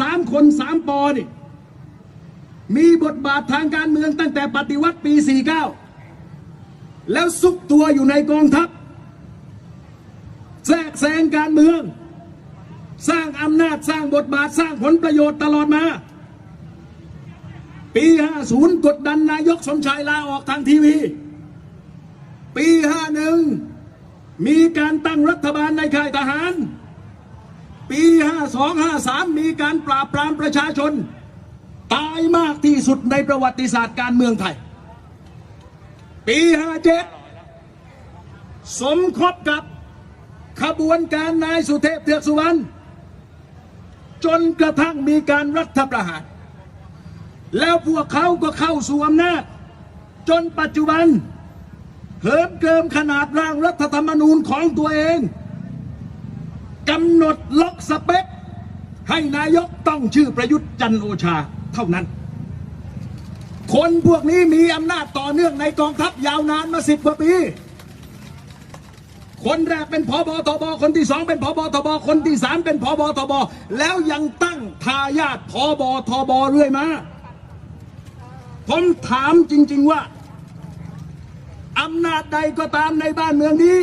สามคนสามปอนี่มีบทบาททางการเมืองตั้งแต่ปฏิวัติปี 49 แล้วซุกตัวอยู่ในกองทัพ แทรกแซงการเมือง สร้างอำนาจสร้างบทบาทสร้างผลประโยชน์ตลอดมา ปี 50 กดดันนายกสมชายลาออกทางทีวี ปี 51 มีการตั้งรัฐบาลในค่ายทหาร ปี 52 53 มีการปราบปรามประชาชน ตายมากที่สุดในประวัติศาสตร์การเมืองไทย ปี 57 สมคบกับขบวนการนายสุเทพเทือกสุวรรณจนกระทั่งมีการรัฐประหาร แล้วพวกเขาก็เข้าสู่อำนาจ จนปัจจุบันเหิมเกิมขนาดร่างรัฐธรรมนูญของตัวเองำหนดล็อกสเปคให้นายกต้องชื่อประยุทธ์จันโอชาเท่านั้น คนพวกนี้มีอำนาจต่อเนื่องในกองทัพยาวนานมาสิบกว่าปี คนแรกเป็นผบทบ คนที่สองเป็นผบทบ คนที่สามเป็นผบทบ แล้วยังตั้งทายาทผบทบเรื่อยมา ผมถามจริง ๆว่าอำนาจใดก็ตามในบ้านเมืองนี้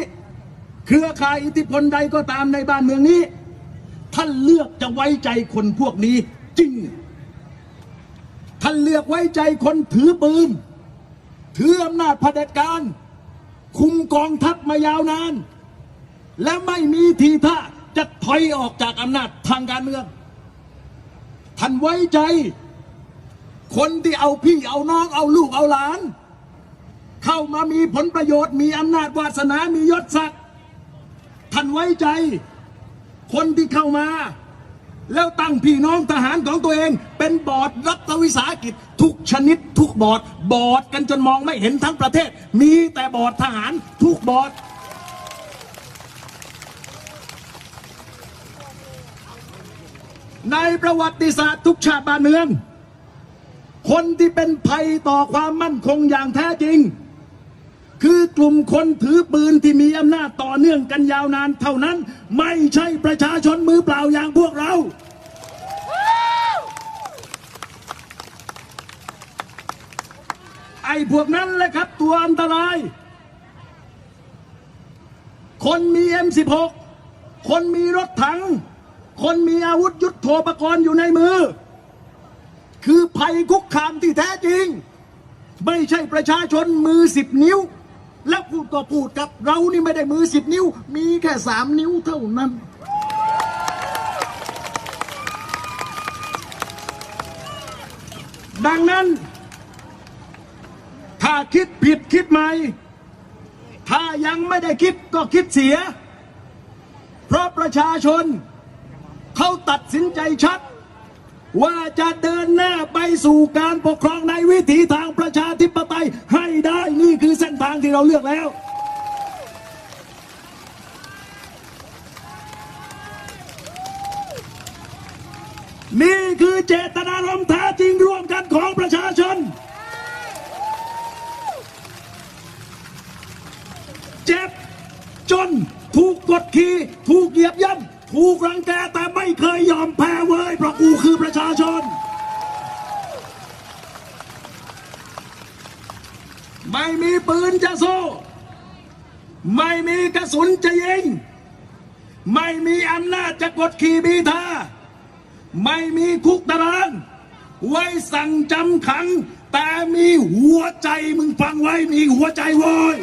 เครือข่ายอิทธิพลใดก็ตามในบ้านเมืองนี้ ท่านเลือกจะไว้ใจคนพวกนี้จริง ท่านเลือกไว้ใจคนถือปืน ถืออำนาจเผด็จการ คุมกองทัพมายาวนาน และไม่มีทีท่าจะถอยออกจากอำนาจทางการเมือง ท่านไว้ใจ คนที่เอาพี่เอาน้องเอาลูกเอาหลาน เข้ามามีผลประโยชน์มีอำนาจวาสนามียศศักดิ์ ท่านไว้ใจ คนที่เข้ามา แล้วตั้งพี่น้องทหารของตัวเอง เป็นบอร์ดรัฐวิสาหกิจ ทุกชนิด ทุกบอร์ด บอร์ดกันจนมองไม่เห็นทั้งประเทศ มีแต่บอร์ดทหารทุกบอร์ดในประวัติศาสตร์ทุกชาติบ้านเมือง คนที่เป็นภัยต่อความมั่นคงอย่างแท้จริง คือกลุ่มคนถือปืนที่มีอำนาจต่อเนื่องกันยาวนานเท่านั้น ไม่ใช่ประชาชนมือเปล่าอย่างพวกเรา ไอ้พวกนั้นแหละครับตัวอันตราย คนมี M16 คนมีรถถัง คนมีอาวุธยุทโธปกรณ์อยู่ในมือ คือภัยคุกคามที่แท้จริง ไม่ใช่ประชาชนมือสิบนิ้ว แล้วพูดก็พูดกับเรานี่ไม่ได้มือสิบนิ้ว มีแค่สามนิ้วเท่านั้น ดังนั้น ถ้าคิดผิดคิดใหม่ ถ้ายังไม่ได้คิดก็คิดเสีย เพราะประชาชน เขาตัดสินใจชัด ว่าจะเดินหน้าไปสู่การปกครองในวิถีทางประชาธิปไตย ที่เราเลือกแล้ว นี่คือเจตนารมณ์แท้จริงร่วมกันของประชาชน เจ็บจนถูกกดขี่ถูกเหยียบย่ำถูกรังแกแต่ไม่เคยยอมแพ้เว้ยเพราะกูคือประชาชน ไม่มีปืนจะสู้ ไม่มีกระสุนจะยิง ไม่มีอำนาจจะกดขี่บีทาไม่มีคุกตาราง ไว้สั่งจำขัง แต่มีหัวใจมึงฟังไว้มีหัวใจโว้ย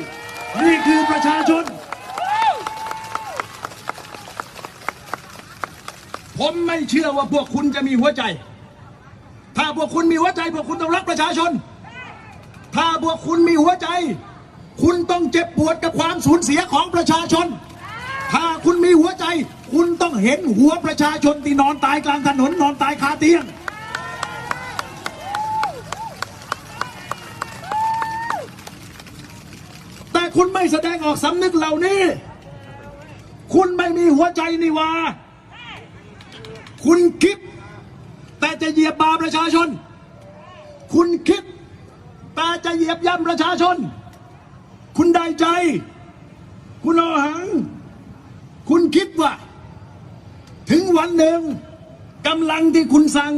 นี่คือประชาชน ผมไม่เชื่อว่าพวกคุณจะมีหัวใจ ถ้าพวกคุณมีหัวใจ พวกคุณต้องรักประชาชน ถ้าพวกคุณมีหัวใจ คุณต้องเจ็บปวดกับความสูญเสียของประชาชน ถ้าคุณมีหัวใจ คุณต้องเห็นหัวประชาชนที่นอนตายกลางถนนนอนตายคาเตียง แต่คุณไม่แสดงออกสำนึกเหล่านี้ คุณไม่มีหัวใจนี่วาคุณคิด แต่จะเหยียบบาประชาชน คุณคิด แต่จะเหยียบย่ำประชาชน คุณได้ใจ คุณโอหัง คุณคิดว่า ถึงวันหนึ่งกำลังที่คุณสั่ง